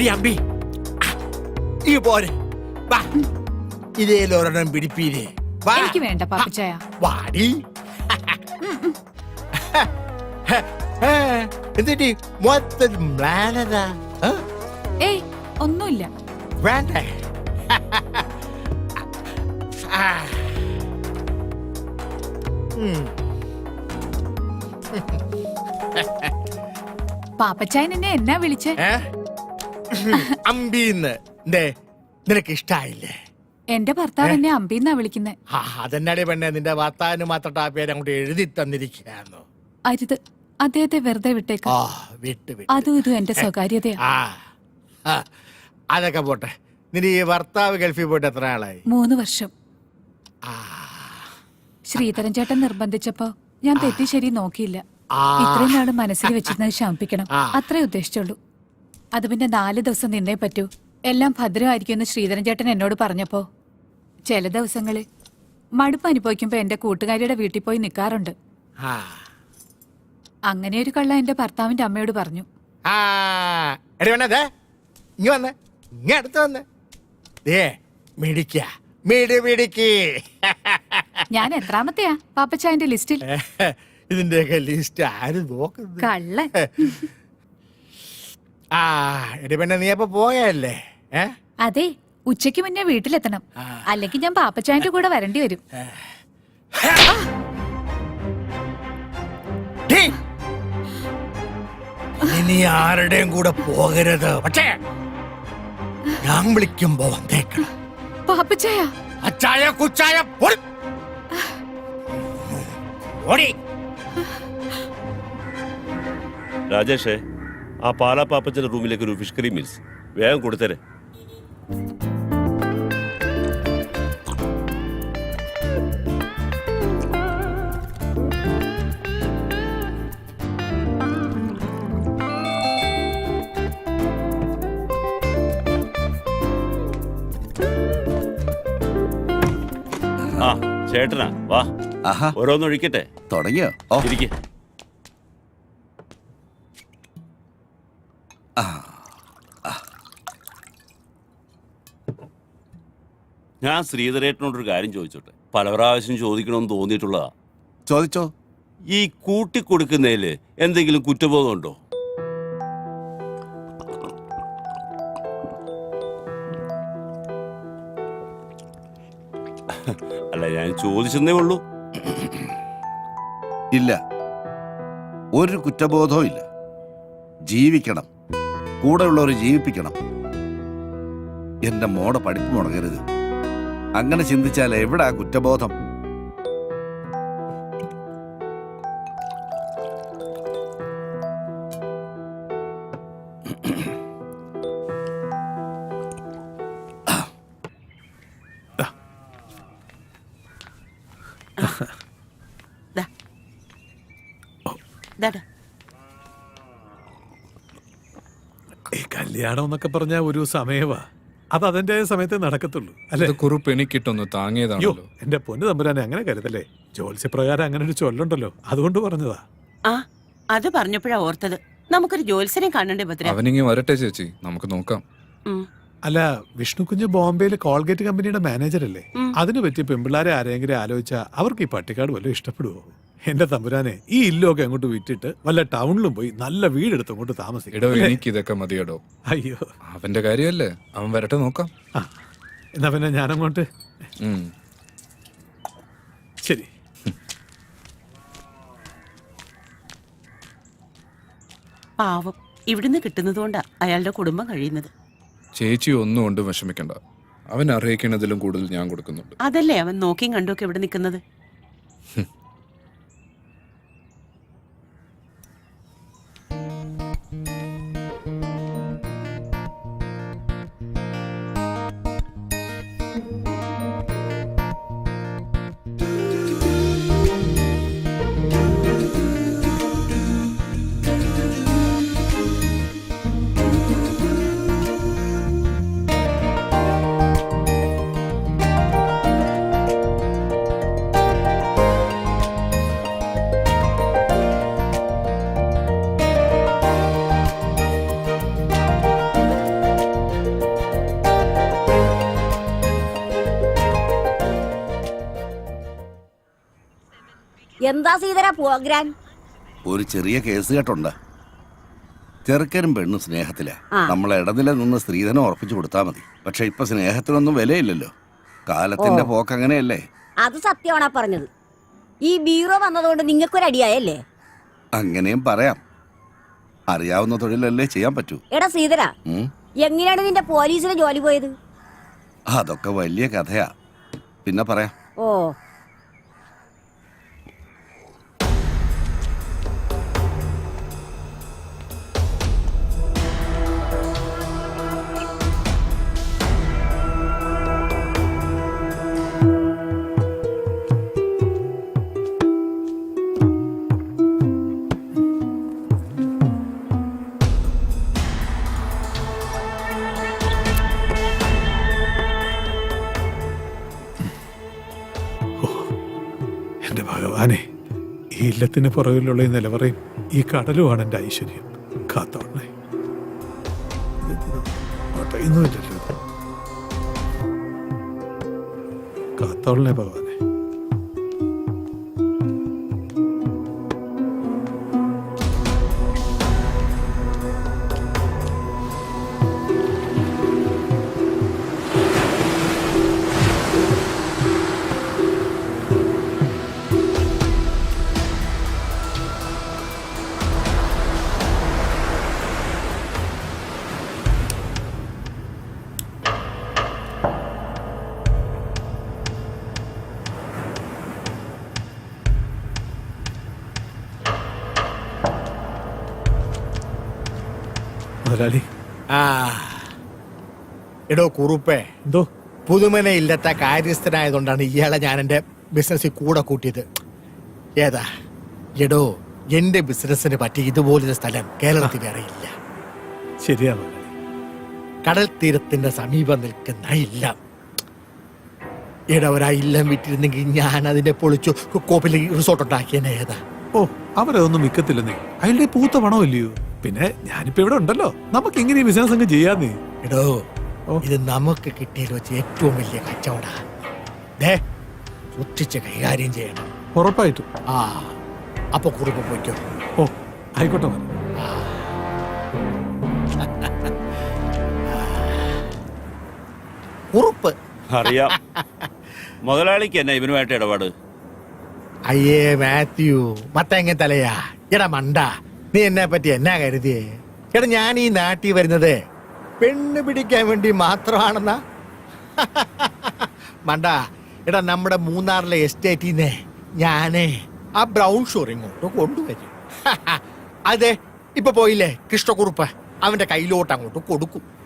എടി അമ്പി. ഈ പോരെ. വാ. ഇതേലൊരെണ്ണം പിടിപ്പീരേ. എനിക്ക് വേണ്ട പാപ്പച്ചായ. വാടി. എന്നിട്ട് മൊത്തം മ്ലാനതാ? ഏയ് ഒന്നുമില്ല. വേണ്ട. ഉം. പാപ്പച്ചായൻ എന്നെ എന്നാ വിളിച്ചേ? അമ്പീന്ന്. എന്തേ നിനക്ക് ഇഷ്ടായില്ലേ? എന്റെ ഭർത്താവ് എന്നെ അമ്പീന്നാ വിളിക്കുന്നെ. ആ അതെന്നാടി പെണ്ണെ നിന്റെ ഭർത്താവിന് മാത്രം ആ പേര് അങ്ങോട്ട് എഴുതി തന്നിരിക്കുകയായിരുന്നു. അരുത് അദ്ദേഹത്തെ വെറുതെ വിട്ടേക്ക. ആ വിട്ട് വിട്ട്. അതും ഇതും എന്റെ സ്വകാര്യതയാ. ആ ആ, അതൊക്കെ പോട്ടെ. നിന്റെ ഈ ഭർത്താവ് ഗൾഫിൽ പോയിട്ട് എത്ര ആളായി മൂന്ന് വർഷം. ആ. ശ്രീധരൻ ചേട്ടൻ നിർബന്ധിച്ചപ്പോ ഞാൻ തെറ്റി ശരി നോക്കിയില്ല. ആ. ഇത്രയും നാൾ മനസ്സിൽ വെച്ചിരുന്നത് ശമിപ്പിക്കണം അത്രേ ഉദ്ദേശിച്ചുള്ളൂ. അത് പിന്നെ നാല് ദിവസം നിന്നേ പറ്റൂ. എല്ലാം ഭദ്രമായിരിക്കുമെന്ന് ശ്രീധരൻ ചേട്ടൻ എന്നോട് പറഞ്ഞപ്പോ. ചില ദിവസങ്ങളിൽ മടുപ്പ് അനുഭവിക്കുമ്പോ എന്റെ കൂട്ടുകാരിയുടെ വീട്ടിൽ പോയി നിൽക്കാറുണ്ട് അങ്ങനെ ഒരു കള്ള എന്റെ ഭർത്താവിന്റെ അമ്മയോട് പറഞ്ഞു. ഞാൻ എത്രാമത്തെയാ? പാപ്പച്ചായന്റെ ലിസ്റ്റിൽ. ഇതിന്റെയൊക്കെ ലിസ്റ്റ് ആര് നോക്കുന്നത്? കള്ളൻ. ആ എടി പെണ്ണെ നീ അപ്പൊ പോയല്ലേ ഏ? അതെ ഉച്ചയ്ക്ക് മുന്നേ വീട്ടിലെത്തണം. അല്ലെങ്കിൽ ഞാൻ പാപ്പച്ചായന്റെ കൂടെ വരേണ്ടി വരും. ഇനി ആരുടെയും കൂടെ പോകരുത്. പക്ഷേ ഞാൻ വിളിക്കുമ്പോ വന്നേക്കണം. പാപ്പച്ചായ. അച്ചായ കുച്ചായ. ഓടി. രാജേഷേ ആ പാലാ പാപ്പച്ചന്റെ റൂമിലേക്ക് ഒരു ഫിഷ് കറി മീൽസ് വേഗം കൊടുത്തേരെ. ആ ചേട്ടനാ വാ. ആഹാ. ഓരോന്ന് ഒഴിക്കട്ടെ തുടങ്ങിയോ ഇരിക്കെ. ഞാൻ ശ്രീധരേട്ടനോടൊരു കാര്യം ചോദിച്ചോട്ടെ? പല പ്രാവശ്യം ചോദിക്കണമെന്ന് തോന്നിയിട്ടുള്ളതാ. ചോദിച്ചോ? ഈ കൂട്ടിക്കൊടുക്കുന്നതിൽ എന്തെങ്കിലും കുറ്റബോധമുണ്ടോ? അല്ല ഞാൻ ചോദിച്ചെന്നേ ഉള്ളൂ. ഇല്ല. ഒരു കുറ്റബോധവും ഇല്ല. ജീവിക്കണം. കൂടെയുള്ളവരെ ജീവിപ്പിക്കണം. എന്റെ മോടെ പഠിപ്പ് മുടങ്ങരുത്. അങ്ങനെ ചിന്തിച്ചാൽ എവിടാ കുറ്റബോധം? ദാ. ദാടാ. ഈ കല്യാണം എന്നൊക്കെ പറഞ്ഞ ഒരു സമയവാ. അത് അതിന്റെ സമയത്തെ നടക്കത്തുള്ളൂ അല്ലെ? ഇത് കുറിപ്പ് എനിക്കിട്ടൊന്ന് അയ്യോ താങ്ങിയതാണല്ലോ എന്റെ പൊന്നു തമ്പുരാനെ അങ്ങനെ കരുതല്ലേ? ജോത്സ്യപ്രകാരം അങ്ങനെ ഒരു ചൊല്ലുണ്ടല്ലോ അതുകൊണ്ട് പറഞ്ഞതാ. ആ അത് പറഞ്ഞപ്പോഴാ ഓർത്തത്. നമുക്കൊരു ജോത്സനെ കാണണ്ടേ ഭദ്ര? അവനിങ്ങി വരട്ടെ ചേച്ചി. നമുക്ക് നോക്കാം. ഉം. അല്ല വിഷ്ണു കുഞ്ഞ് ബോംബെയിലെ കോൾഗേറ്റ് കമ്പനിയുടെ മാനേജർ അല്ലേ അതിനു അതിന് പറ്റിയ പെമ്പിള്ളാരെ ആരെങ്കിലും ആലോചിച്ചാൽ അവർക്ക് ഈ പട്ടിക്കാട് വല്ലതും ഇഷ്ടപ്പെടുവോ? എന്റെ തമ്പുരാനെ ഈ ഇല്ലൊക്കെ അങ്ങോട്ട് വിറ്റിട്ട് വല്ല ടൗണിലും പോയി നല്ല വീടെടുത്ത് അങ്ങോട്ട് എടോ താമസിക്കും എനിക്ക് ഇതൊക്കെ മതിയടോ. അയ്യോ. അവന്റെ കാര്യമല്ലേ? അവൻ വരട്ടെ നോക്കാം. ആ എന്നാ പിന്നെ ഞാനങ്ങോട്ട്. ഉം. ശരി. പാവം. ഇവിടുന്ന് കിട്ടുന്നതുകൊണ്ടാ അയാളുടെ കുടുംബം കഴിയുന്നത്. ചേച്ചി ഒന്നും കൊണ്ട് വിഷമിക്കണ്ട. അവൻ അറിയിക്കുന്നതിലും കൂടുതൽ ഞാൻ കൊടുക്കുന്നുണ്ട്. അതല്ലേ അവൻ നോക്കിയും കണ്ടുമൊക്കെ ഇവിടെ നിൽക്കുന്നത്? എന്താ സീതര പ്രോഗ്രാം ഒരു ചെറിയ കേസ് കേട്ടുണ്ട്. ചെറുക്കനും പെണ്ണും സ്നേഹത്തില. നമ്മളെ ഇടനില നിന്ന് സ്ത്രീധനം ഉറപ്പിച്ചു കൊടുത്താ മതി. പക്ഷെ ഇപ്പൊ സ്നേഹത്തിനൊന്നും വിലയില്ലല്ലോ. കാലത്തിന്റെ പോക്ക് അങ്ങനെയല്ലേ? അത് സത്യമാണാ പറഞ്ഞത്. ഈ ബീറോ വന്നതുകൊണ്ട് നിങ്ങൾക്കൊരടിയായല്ലേ? അങ്ങനെയും പറയാം. അറിയാവുന്ന തൊഴിലല്ലേ ചെയ്യാൻ പറ്റൂ. എടാ സീതര? എങ്ങനെയാണ് നിന്റെ പോലീസിന് ജോലി പോയത്? അതൊക്കെ വലിയ കഥയാ. പിന്നെ പറയാം. ഓ. ഇല്ലത്തിന് പുറകിലുള്ള ഈ നിലവറയും ഈ കടലുമാണ് എന്റെ ഐശ്വര്യം. കാത്തോളണേ ഒട്ടയൊന്നുമില്ലല്ലോ. കാത്തോളണേ ഭഗവാനെ മുതലാളി. ആ. എടോ കുറുപ്പേ. എന്തോ? പുതുമന ഇല്ലാത്ത കാര്യസ്ഥനായതുകൊണ്ടാണ് ഇയാളെ ഞാൻ എന്റെ ബിസിനസ്സിൽ കൂടെ കൂട്ടിയത്. ഏതാ? എടോ എന്റെ ബിസിനസ്സിന് പറ്റി ഇതുപോലൊരു സ്ഥലം കേരളത്തിൽ വേറെ ഇല്ല. ശരിയാ മുതലാളി. കടൽ തീരത്തിന്റെ സമീപം നിൽക്കുന്ന ഇല്ലം. എടാ ഒരാ ഇല്ലം വിറ്റിരുന്നെങ്കിൽ ഞാൻ അതിന്റെ പൊളിച്ചു കോപ്പിൽ റിസോർട്ട് ഉണ്ടാക്കിയനെ ഏതാ? ഓ അവരതൊന്നും വിൽക്കത്തില്ലെന്നേ. അയാളുടെ പൂത്ത പണമല്ലയോ? പിന്നെ ഞാനിപ്പോ ഇവിടെ ഉണ്ടല്ലോ. നമുക്ക് ഇങ്ങനെ ബിസിനസ് അങ്ങ് ചെയ്യാന്നേ. എടോ. ഇത് നമുക്ക് കിട്ടിയതിൽ വെച്ച് ഏറ്റവും വലിയ കച്ചവടാ. ദേ സൂക്ഷിച്ച് കൈകാര്യം ചെയ്യണം. ഉറപ്പായിട്ടും. ആ അപ്പൊ കുറുപ്പ് പോയിക്കോ. ഓ ആയിക്കോട്ടെ മതി കുറുപ്പ് അറിയാം. മുതലാളിക്ക് എന്നാ ഇവനുമായിട്ട് ഇടപാട്? അയ്യേ മാത്യു മത്തങ്ങ തലയാ. എടാ മണ്ട. നീ എന്നെ പറ്റി എന്നാ കരുതിയേ? എടാ ഞാൻ ഈ നാട്ടിൽ വരുന്നത് പെണ്ണ് പിടിക്കാൻ വേണ്ടി മാത്രമാണെന്നാ? മണ്ട എടാ നമ്മുടെ മൂന്നാറിലെ എസ്റ്റേറ്റിൽ നിന്നേ ഞാനേ ആ ബ്രൗൺ ഷോർ ഇങ്ങോട്ട് കൊണ്ടുവരും. അതെ ഇപ്പൊ പോയില്ലേ? കൃഷ്ണക്കുറുപ്പ്. അവന്റെ കയ്യിലോട്ട് അങ്ങോട്ട് കൊടുക്കും.